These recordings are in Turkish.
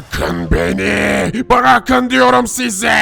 Bırakın beni. Bırakın diyorum size.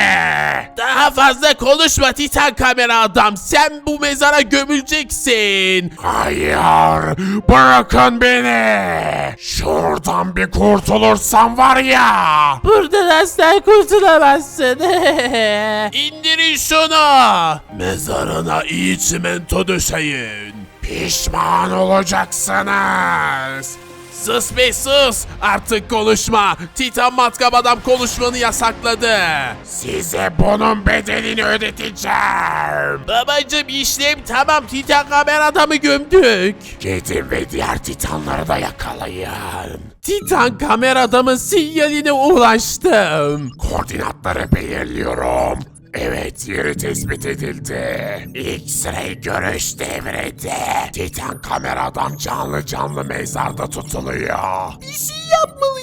Daha fazla konuşma Titan kamera adam. Sen bu mezara gömüleceksin. Hayır. Bırakın beni. Şuradan bir kurtulursam var ya. Buradan asla kurtulamazsın. İndirin şunu. Mezarına iyi çimento döşeyin. Pişman olacaksınız. Sus be sus. Artık konuşma. Titan matkap adam konuşmanı yasakladı. Size bunun bedelini ödeteceğim. Babacım işlem tamam. Titan kamera adamı gömdük. Gidin ve diğer titanları da yakalayın. Titan kamera adamın sinyaline ulaştım. Koordinatları belirliyorum. Evet yeri tespit edildi. X-ray görüş devrede. Titan kameradan canlı canlı mezarda tutuluyor. Bir şey yapmalıyız.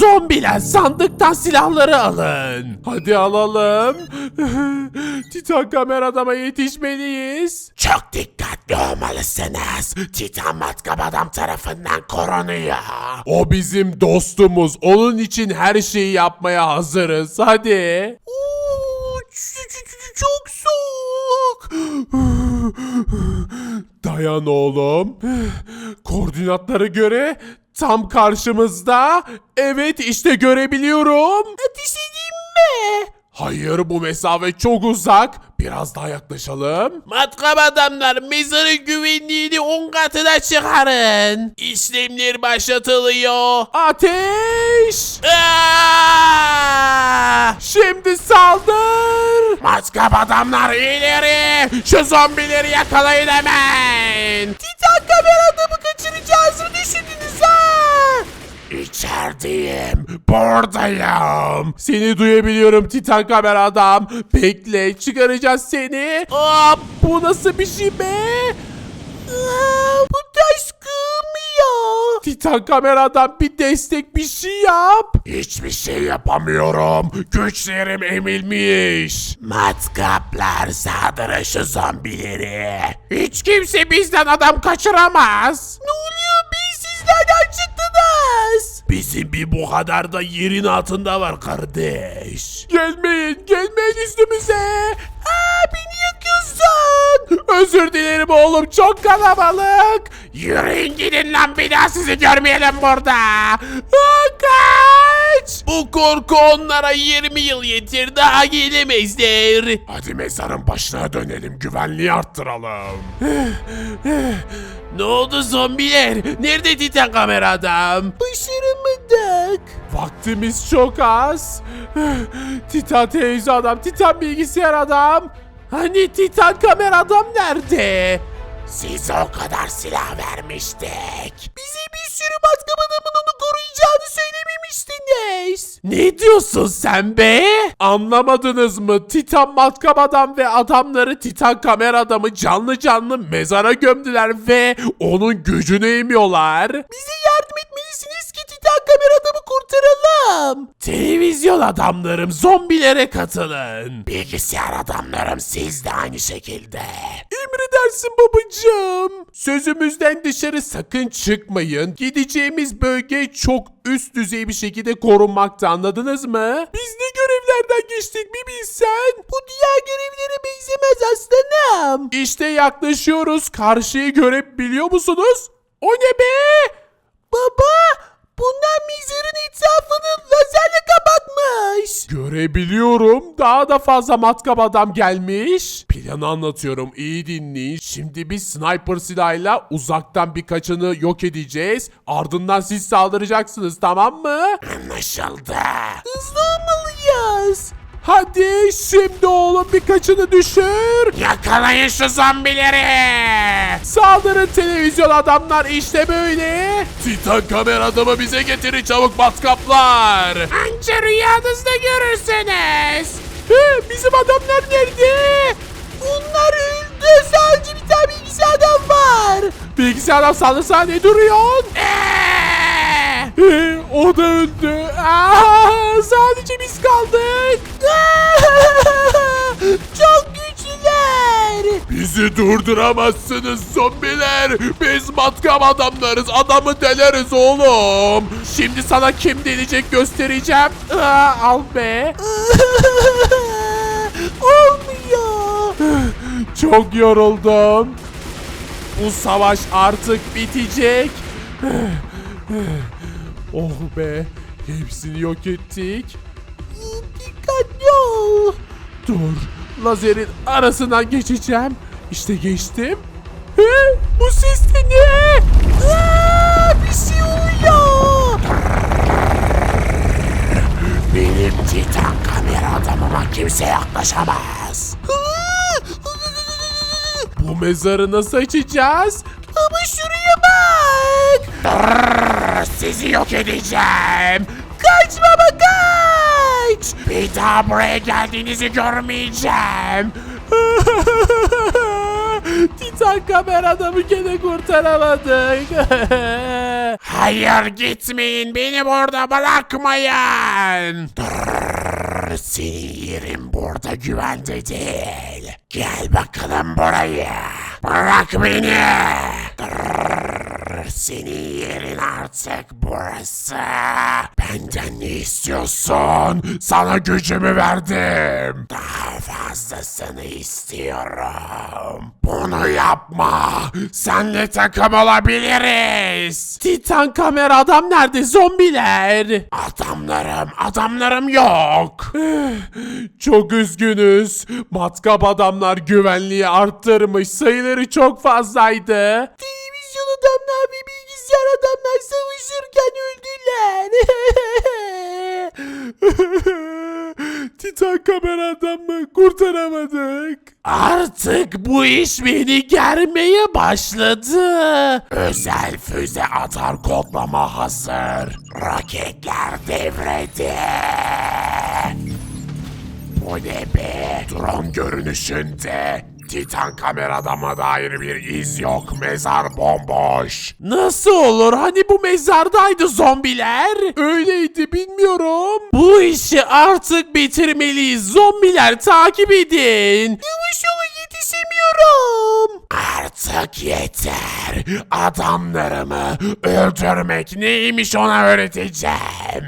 Zombiler sandıktan silahları alın. Hadi alalım. Titan kamera adama yetişmeliyiz. Çok dikkatli olmalısınız. Titan matkap adam tarafından korunuyor. O bizim dostumuz. Onun için her şeyi yapmaya hazırız. Hadi. Çok soğuk. Dayan oğlum. Koordinatlara göre tam karşımızda. Evet işte görebiliyorum. Ateş edeyim mi? Hayır bu mesafe çok uzak. Biraz daha yaklaşalım. Matkap adamlar mezarın güvenliğini 10 katına çıkarın. İşlemler başlatılıyor. Ateş! Aa! Şimdi saldır! Matkap adamlar ileri. Şu zombileri yakalayın hemen. Titan kamera adamı kaçıracağız Buradayım. Seni duyabiliyorum Titan kamera adam. Bekle çıkaracağız seni. Aa, bu nasıl bir şey be? Aa, bu taş kırmıyor. Titan kamera adam bir destek bir şey yap. Hiçbir şey yapamıyorum. Güçlerim emilmiş. Matkaplar saldırın şu zombileri. Hiç kimse bizden adam kaçıramaz. Ne oluyor be siz nereden çıktınız? Bizim bir bu kadar da yerin altında var kardeş. Gelmeyin gelmeyin üstümüze. Aa beni yakıyorsun. Özür dilerim oğlum çok kalabalık. Yürüyün gidin lan bir daha sizi görmeyelim burada. Aa, kaç. Bu korku onlara 20 yıl yetir daha gelemezler. Hadi mezarın başına dönelim güvenliği arttıralım. Ne oldu zombiler? Nerede Titan kamera adam? Başaramadık. Vaktimiz çok az. Titan teyze adam, Titan bilgisayar adam. Hani Titan kamera adam nerede? Size o kadar silah vermiştik. Bize bir sürü matkap adamın onu koruyacağını söylememiştiniz. Ne diyorsun sen be? Anlamadınız mı? Titan matkap adam ve adamları Titan kamera adamı canlı canlı mezara gömdüler ve onun gücünü emiyorlar. Bize yardım etmelisiniz ki Titan kamera adamı kurtaralım. Televizyon adamlarım zombilere katılın. Bilgisayar adamlarım siz de aynı şekilde. Emredersin babacığım. Sözümüzden dışarı sakın çıkmayın. Gideceğimiz bölge çok üst düzey bir şekilde korunmakta anladınız mı? Biz ne görevlerden geçtik bir bilsen. Bu diğer görevlere benzemez aslanım. İşte yaklaşıyoruz. Karşıyı görebiliyor musunuz? O ne be? Baba bunlar mizarın etrafını lazerle kapatmış. Görebiliyorum. Daha da fazla matkap adam gelmiş. Planı anlatıyorum. İyi dinleyin. Şimdi biz sniper silahıyla uzaktan birkaçını yok edeceğiz. Ardından siz saldıracaksınız tamam mı? Anlaşıldı. Hızlı olmalıyız. Hadi şimdi oğlum birkaçını düşür. Yakalayın şu zombileri. Saldırın televizyon adamlar işte böyle. Titan kamera adamı bize getirin çabuk matkaplar. Anca rüyanızda görürsünüz. He, bizim adamlar nerede? Onlar öldü. Sadece bir tane bilgisayar adam var. Bilgisayar adam saldırsa ne duruyorsun? He, o da öldü. Aa, sadece biz kaldık. Çok güçlüler. Bizi durduramazsınız zombiler. Biz matkap adamlarız. Adamı deleriz oğlum. Şimdi sana kim delecek göstereceğim. Aa, al be. Olmuyor. Çok yoruldum. Bu savaş artık bitecek. Oh be. Hepsini yok ettik. Dikkatli ol. Dur. Lazerin arasından geçeceğim. İşte geçtim. He? Bu ses de ne? Aa, bir şey oluyor. Benim Titan kamera adamıma kimse yaklaşamaz. Bu mezarı nasıl açacağız? Baba şuraya bak. Brrr, sizi yok edeceğim. Kaç baba kaç. Bir daha buraya geldiğinizi görmeyeceğim. Titan kamera adamı gene kurtaramadık. Hayır gitmeyin beni burada bırakmayın. Brrr, senin yerin burada güvende değil. Gel bakalım buraya. Bırak beni. Brrr, senin yerin artık burası. Benden ne istiyorsun? Sana gücümü verdim. Daha fazlasını istiyorum. Bunu yapma. Senle takım olabiliriz. Titan kamera adam nerede? Zombiler. Adamlarım, adamlarım yok. Çok üzgünüz. Matkap adamlar güvenliği arttırmış. Sayıları çok fazlaydı. Televizyon adamlar ve bilgisayar adamlar savaşırken öldüler. Titan kamera adamı kurtaramadık. Artık bu iş beni germeye başladı. Özel füze atar kodlama hazır. Roketler devrede. Bu ne be? Drone görünüşünde. Titan kameradama dair bir iz yok. Mezar bomboş. Nasıl olur? Hani bu mezardaydı zombiler? Öyleydi bilmiyorum. Bu işi artık bitirmeliyiz. Zombiler takip edin. Yavaş olun yetişemiyorum. Artık yeter. Adamlarımı öldürmek neymiş ona öğreteceğim.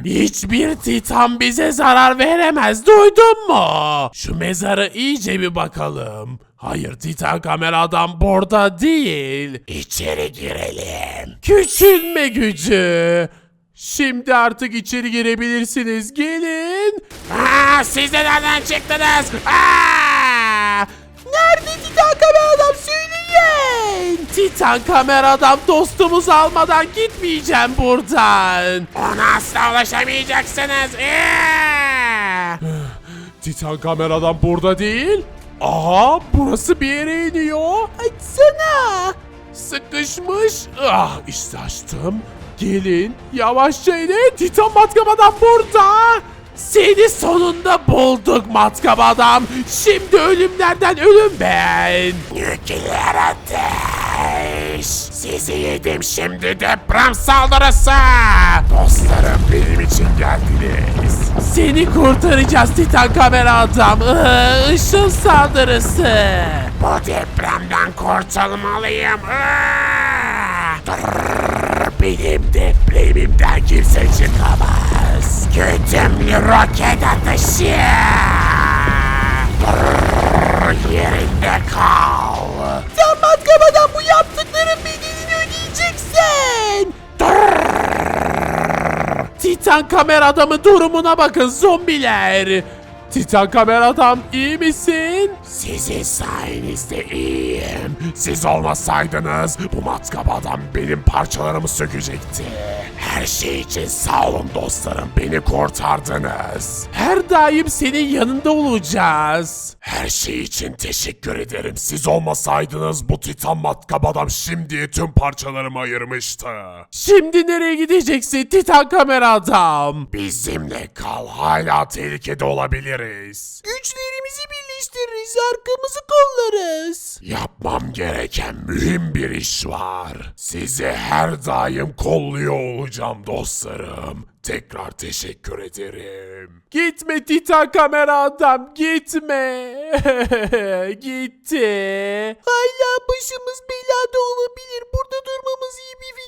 Hiçbir titan bize zarar veremez. Duydun mu? Şu mezara iyice bir bakalım. Hayır titan kamera adam burada değil. İçeri girelim. Küçülme gücü. Şimdi artık içeri girebilirsiniz. Gelin. Aa, siz de nereden çıktınız? Nerede Titan kamera adam söyleyin. Titan kamera adam dostumuzu almadan gitmeyeceğim buradan. Ona asla ulaşamayacaksınız. Ee! Titan kameradan burada değil. Aha burası bir yere iniyor. Açsana. Sıkışmış. Ah işte açtım. Gelin yavaşça inin. Titan matkap adam burada. Seni sonunda bulduk matkap adam. Şimdi ölümlerden ölüm ben. Nükleer ateş. Sizi yedim şimdi deprem saldırısı. Dostlarım benim için geldiniz. Seni kurtaracağız Titan kamera adam. Işın saldırısı. Bu depremden kurtulmalıyım. Drrrr, Benim depremimden kimse çıkamaz. Güdümlü roket atışı. Yerinde kal. Titan kamera adamı durumuna bakın zombiler. Titan kamera adam iyi misin? Sizin sayenizde iyiyim. Siz olmasaydınız bu matkap adam benim parçalarımı sökecekti. Her şey için sağ olun dostlarım. Beni kurtardınız. Her daim senin yanında olacağız. Her şey için teşekkür ederim. Siz olmasaydınız bu titan matkap adam şimdiye tüm parçalarımı ayırmıştı. Şimdi nereye gideceksin Titan kamera adam? Bizimle kal. Hala tehlikede olabiliriz. Birleştiririz. Biz arkamızı kollarız. Yapmam gereken mühim bir iş var. Sizi her daim kolluyor olacağım dostlarım. Tekrar teşekkür ederim. Gitme Titan kamera adam gitme. Gitti. Hala başımız belada olabilir. Burada durmamız iyi bir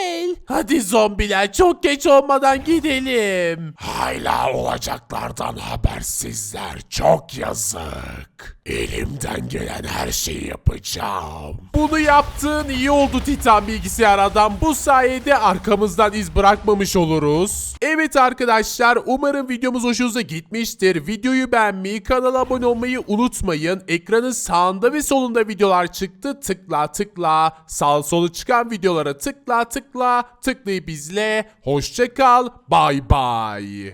değil. Hadi zombiler çok geç olmadan gidelim. Hala olacaklardan habersizler. Çok yazık. Elimden gelen her şeyi yapacağım. Bunu yaptığın iyi oldu Titan bilgisayar adam. Bu sayede arkamızdan iz bırakmamış oluruz. Evet arkadaşlar umarım videomuz hoşunuza gitmiştir. Videoyu beğenmeyi, kanala abone olmayı unutmayın. Ekranın sağında ve solunda videolar çıktı. Tıkla tıkla. Sağ solu çıkan videolara tıkla tıkla. Tıklayıp izle. Hoşça kal. Bay bay.